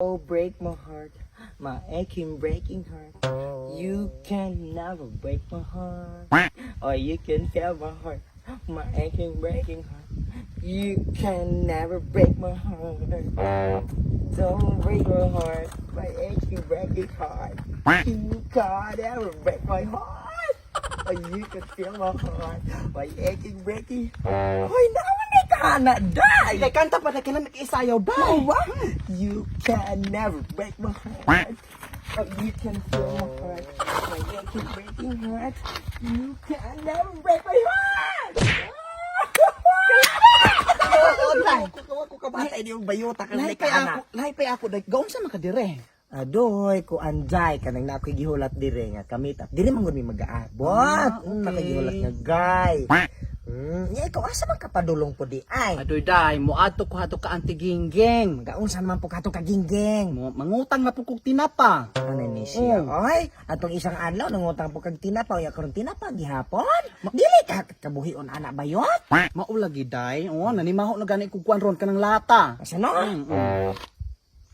Oh, break my heart, my aching breaking heart. You can never break my heart, or you can feel my heart, my aching breaking heart. You can never break my heart. Don't break my heart, my aching breaking heart. You can never break my heart, or you can feel my heart, my aching breaking. Hoy, naman na ka na, die! Kay kanta pa na kinamit isayaw dai. Oh, what? You can never break my heart. But you can feel my heart. My aching breaking heart. You can never break my heart. Dai. Kukawa ko kabatay di yung bayota ka na pa ka ako, lahi pa ako dai. Gaon sa makadire. Adoy, ko anjay ka nang nakoy gihulat dire nga kamita. Dire man gud mi mag-aabot. Ah, Mm, okay. nakagihulat nga gay. Hmm, ya ikaw asa man kapadulong po di ay. Adoy dai, muadto ko hato ka antiginggeng. Gaunsa naman po kato kaginggeng. Mo mangutang na po kog tinapa. Ano ni siya? Oh. Oy, atong isang adlaw nangutang po kag tinapa, ya karon tinapa gihapon. Dili ka kabuhion ana bayot. Maulagi dai. Oh, nanimaho na gani kog kuan ron kanang lata. Asa no? Mm, mm.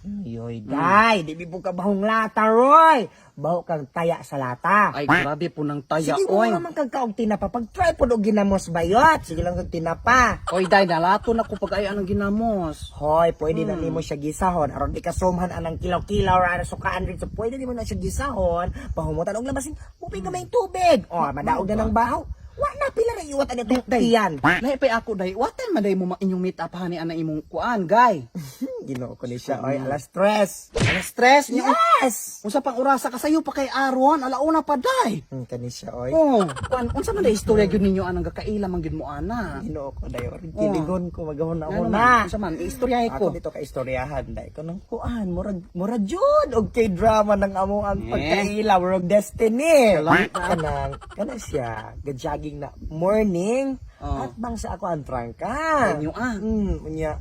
Yoy, dai, di mo ka bahong lata, Roy. Baho kang taya sa lata. Ay grabe po ng taya Sige oy. naman kag kaog tinapa. Pag try po og ginamos bayot. Sige lang kag tinapa. Oy dai nalato na ko pag ay anong ginamos. Hoy, pwede na nimo siya gisahon. Aron di ka sumhan anang kilaw-kilaw ra sa kaandrin. So pwede nimo na siya gisahon. Pahumutan og labasin. Mupay ka may tubig. Oh, madaog na ng bahaw. Wa na pila ra iwat ani tiyan. Lahi pa ako dai. Watan man dai mo ma- inyong meet up hani ana imong kuan, gay. Ginoo ko ni siya. Oy, alas stress. Ano stress niyo? Yes! Unsa pang orasa ka sayo pa kay Aron, alauna pa dai. Hmm, kani siya, oy. Oh, kuan unsa man dai istorya gyud ninyo anang gakaila man gyud mo ana. Ginoo ko dayo. Kiligon ko magahon na Ano una. unsa man istoryahe Ako ko. dito ka istoryahan dai ko nang kuan murag murag jud og kay drama ng amo ang pagkaila murag destiny. Kanang kana siya gajogging na morning Oh. at bang sa ako ang trangka. Inyo, ah. Hmm, unya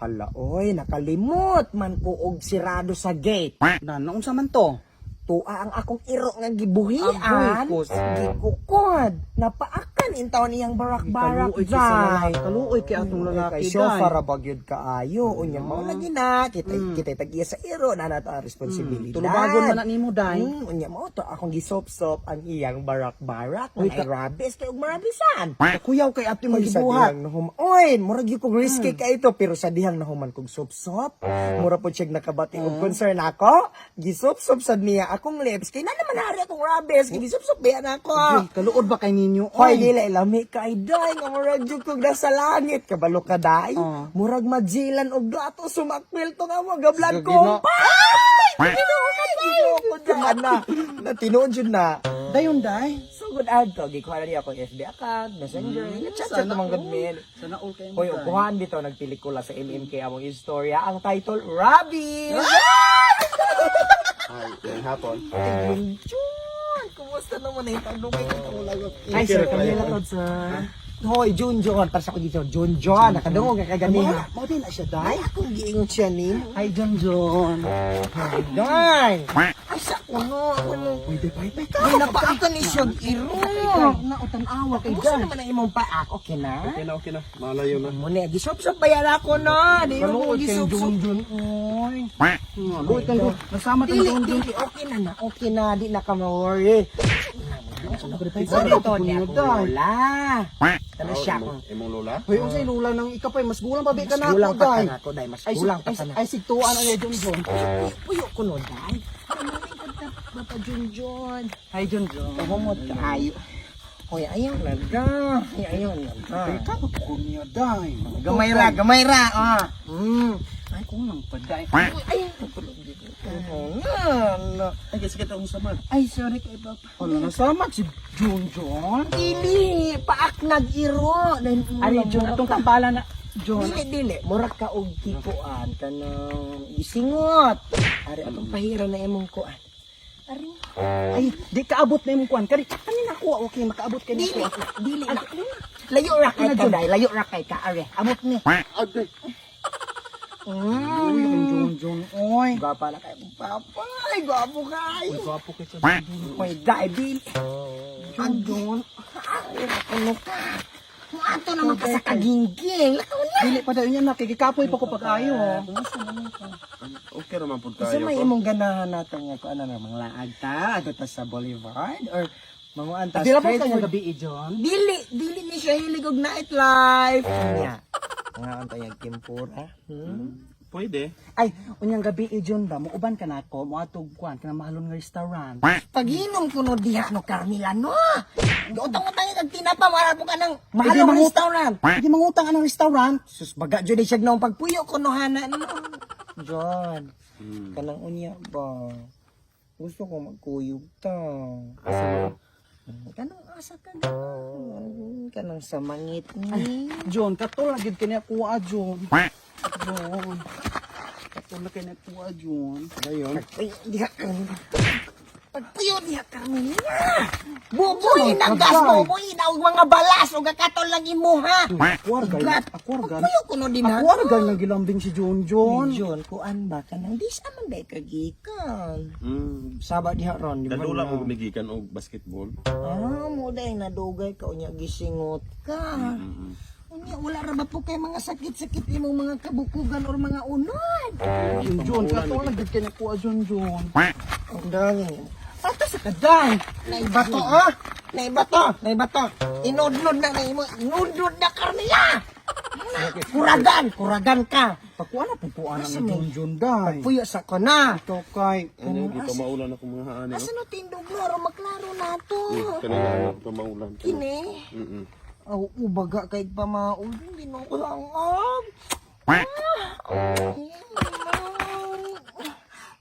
hala oy nakalimot man ko og sirado sa gate. Na, unsa man to? Tua ang akong iro nga gibuhian. Agoy, kus. Gikukod. Napaakan intaw niyang barak-barak kay lalaki, kaluoy kay atong lalaki Kay dai. sofa ra bagyod kaayo. Unya mao lagi na kita Mm. kita tagiya sa iro na nato ang responsibilidad. Tulubagon man na nimo dai. Mm, unya mao to akong gisop-sop ang iyang barak-barak Uy, ay rabis kay ug marabisan. Kuyaw kay sa magibuhat. Oy, murag gyud kog Hmm. risky ka ito pero sa dihang nahuman kog sop-sop. Mura po siya nakabati og concern ako. Gisop-sop sad niya akong lips kay na naman hari akong rabis. Kay gisop-sop ba ako. Uy, kaluod ba kay ninyo? Oy, dili lami kay day nga murag jud kog nasa langit kabalo ka day. Oh. Murag majilan og dato sumakwil to nga mo gablan ko. day. Ko na. Na tinuod jud na. dayon dai. Sugod adto gikuha na niya akong FB account, Messenger, chat chat Sana naman gud men. Sana all kayo Hoy, dai. upuhan dito nagpelikula sa MMK among istorya ang title Robbie. Ay, hapon. Ayun, Jun! Kumusta naman eh? Tanong kayo kung lagot. Ay, sir, kami na to, sir. Hoy, Jun Jun. Para sa ko dito, Jun Jun. Nakadungog ka kaganiha. Mao din na siya Ay, dai. akong giingon siya ni. Ay, John John. Ay, day. Ay, sa kuno. Ano? Pwede pa ipay ka. Ay, napaaka ni siya iro. Na utan awa kay John. naman ang imong paak? Okay na? Okay na, okay na. Malayo na. Muna, gisop-sop ba yan ako na? Di mo gisop-sop. Oy. Kay John. Nasama tang John. dili, okay na na, okay na, di na ka ma-worry. Sorry, Sorry to, di ako lola. Ano siya kung imong lola? Hoy, unsay lula nang ikapay mas gulang pa bi ka na gulang ako pa dai. ka na ako, day. Mas Ay, gulang pa ka na. ay, sigtuan ang John John. Puyo ko no, day. Bata Junjun. John John. Pahumot ka ayo. Hoy, ayaw na da. Ay, ayaw na da. Teka, ko niya dai. Gamay ra, gamay ra. Ah. Hmm. Ay, kung nang paday. Ay, na. Ay, kasi kita ang saman. Ay, sorry kay Papa. Wala na sama si John. Dili, paak nag-iro. Ari, John, atong kampala na. John. Dili, dili. Murag ka og tikuan ka ng isingot. Ari, atong pahira na imong kuan. Ari, Ay, di kaabot na yung kuan. Kani, kanina ko, okay, makaabot ka dili, dili na. Layo ra kay ka, day. Layo ra kay ka, ari. Amot ni. Agay. Uy, ang John John. Oy. Gwapa na kay papa. Ay, gwapo kayo. Gwapo kay sa May day, dili. John John. Ano ka? Ato naman ka sa kagingging. Lakaw na. Dili pa daw niya nakikikapoy pa ko pag-ayo. Okay naman po Kasi tayo. may ko. imong ganahan natin nga kung ano na, mga laag ta, ato ta sa Boulevard, or mga anta Dila pa straight food. gabi eh, John. Dili, dili ni siya hilig og nightlife. Nya. Mga anta yung kimpura. Hmm? Pwede. Ay, unyang gabi eh, John ba, muuban ka na ako, muatog kuan, ka na mahalon nga restaurant. Paginom ko no diha no Carmela no. Utang-utang kag tinapa mara po ka ng mahalong mangut- restaurant. Hindi mangutang ka ng restaurant. Sus baga jud siya nang pagpuyo ko no hana no. John, Hmm. kanang unya ba? Gusto ko magkuyog ta. Asa mo? Kanang asa ka ganahan? Kanang sa mangit ni. John, katol lagid kanya kuha, John. John. Katol na kuha, John. Ngayon, Ay, diha ka. Pagpuyo diha kami na. Bubuy ng gas, bubuy na og mga balas o kakatol lang imuha. Akwargan. Gat. Akwargan. Pagpuyo ko no din ha. Akwargan na gilambing si John, John. John, kuan ba ka nang di sa man day kagikan. mm, Saba diha ron, di ba? kadula na? mo gumigikan og basketball. Ah, mo day nadugay ka unya gisingot ka. Mm. Unya wala ra ba po kay mga sakit-sakit imong mga kabukugan or mga unod? John, katol lagid kanya kuha, John, John. Ang dami. Ato sa kaday. Naiba to, ah! Naiba to! Naiba to! Inudlod na na imo. Inudlod na karniya! Kuragan! Kuragan ka! Pakuha na pupuan Asa ng mo? John, John, day. Puyo sa ko na! Ito kay, Ano, di pa maulan ako mga haani. Asa no tindog mo? Aro maklaro na to! Kanina ano, pa maulan. Kini? Mm-mm. Aw, ubaga kay pamaul. Hindi no ko lang ab. Ah!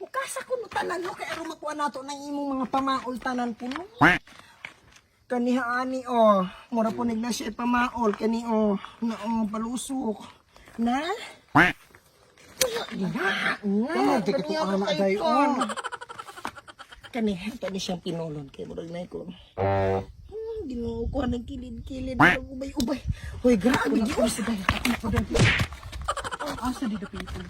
Mukasa ko no tanan no kay aro makuha nato ng imong mga pamaol tanan puno. Kaniha ani oh, mura po na siya pamaol kani oh, na oh, palusok. Na? Na, Kama, di ka kaniya to anak, kay day, ko. oh. Kani, siyang pinulon kay murag na ko. Ginukuha ng kilid-kilid, ubay-ubay. Hoy, grabe, di ko sa dahil. Asa di da people?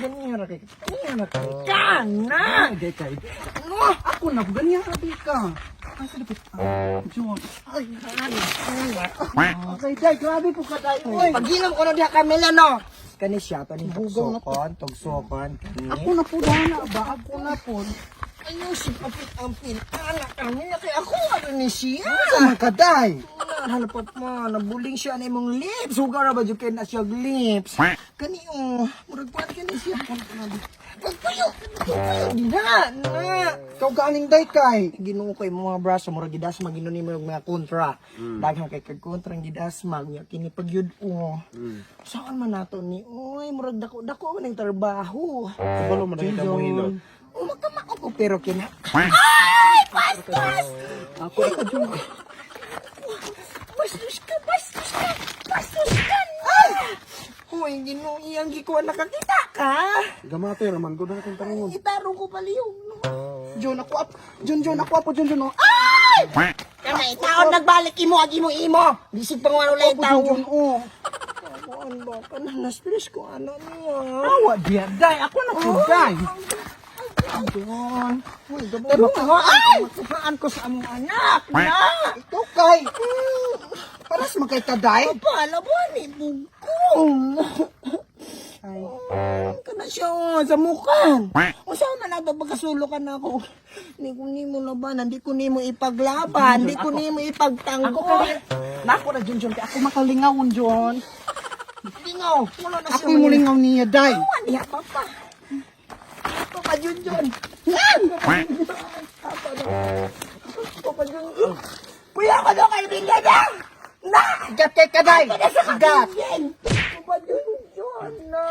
Ganyan ra kay. Ganyan ra kay. Kana! Ay, kay. No! Ako na, ganyan sabi ka. Asa di Ah, John. Ay, ano? Okay, day, grabe po ka. Uy. Paginom ko na diha Camila, no? Kani siya, kani Bugaw na tugsokon, tugsokon, kani. Ako na po, dana ba? Ako na po. Ayaw si Papit ang pintana kami kay ako ano ni siya. Sama ka, day. Halapat mo, nabuling siya na imong lips. Hugaw ra ba dyan kayo na siya lips? Kani oh, murag kuwan ka ni siya. Pagpuyo, pagpuyo, na, na. Ikaw galing, day, kay. Ginoo ko yung mga braso, murag gidas maginon ni mo yung mga kontra. Daghang kay kag kontra ang gidas mag, nya kini pagyud o. Saan man nato ni, oy, murag dako dako man ang trabaho. Kabalo man nakita mo hilot. O magkamao ko pero kina. Ay, bastos! Ako ka, John. Bastos ka, bastos ka, bastos ka na! Hoy, ginoo iyang gikuha nakakita ka. Gamate raman ko na akong tangon. Itaro ko paliyong. no? John, ako up. John, John, ako po, John, John. oh. Ay! Kanay, taon nagbalik imo, ag imo imo. Bisig pang wala Ako, yung tao. John, John, oh. Kuan ba ka na ko ano niya. Awa, diya, day. Ako na po, day. Doon. Uy. Ay! Tuhaan ko sa among anak. Na! Ito, kay. Paras magkay ka, day. Pala mo ni bugkong. Ay. Kana siya oh, sa mukan. O saan man na ako. Hindi ko ni mo laban, hindi ko ni mo ipaglaban, hindi ko ni mo ka, Nako na. Kaya ako makalingawon, John. Lingaw, wala na Ako yung mulingaw niya, day. Awan niya, papa. Papa Junjun. Yan! Papa. Papa Junjun. Kuya ko daw kaibigan niya. Na! Gat kay ka, day. Kada sa Gat. Papa Junjun. Na!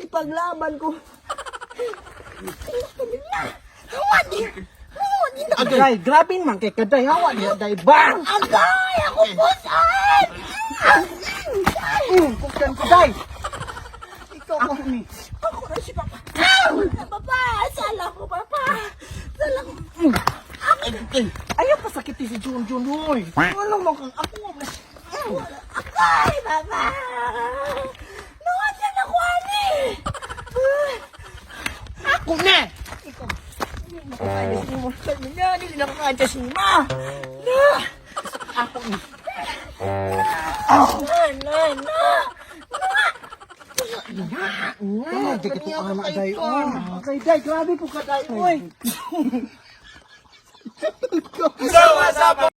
Ipaglaban ko. Awan niya. Day, grabe man kay ka, day. Awa niya, day. Bang! Agay! Ako pusan! Mm, kukan ko, day. Ikaw Ako ni. Ako na si Papa! Sala ko, Papa! Sala ko. Ay, ay, ayaw pa sakit hoy. Ano mo kang ako. Akay, Papa! Nawan yan ako, ani! Ako na. Ikaw. Hindi na nakakadya si mo. Sabi na, hindi na nakakadya si ma. Na! Ako ni. Ah, di ka to anak day. Kay day, grabe po ka day. Oy.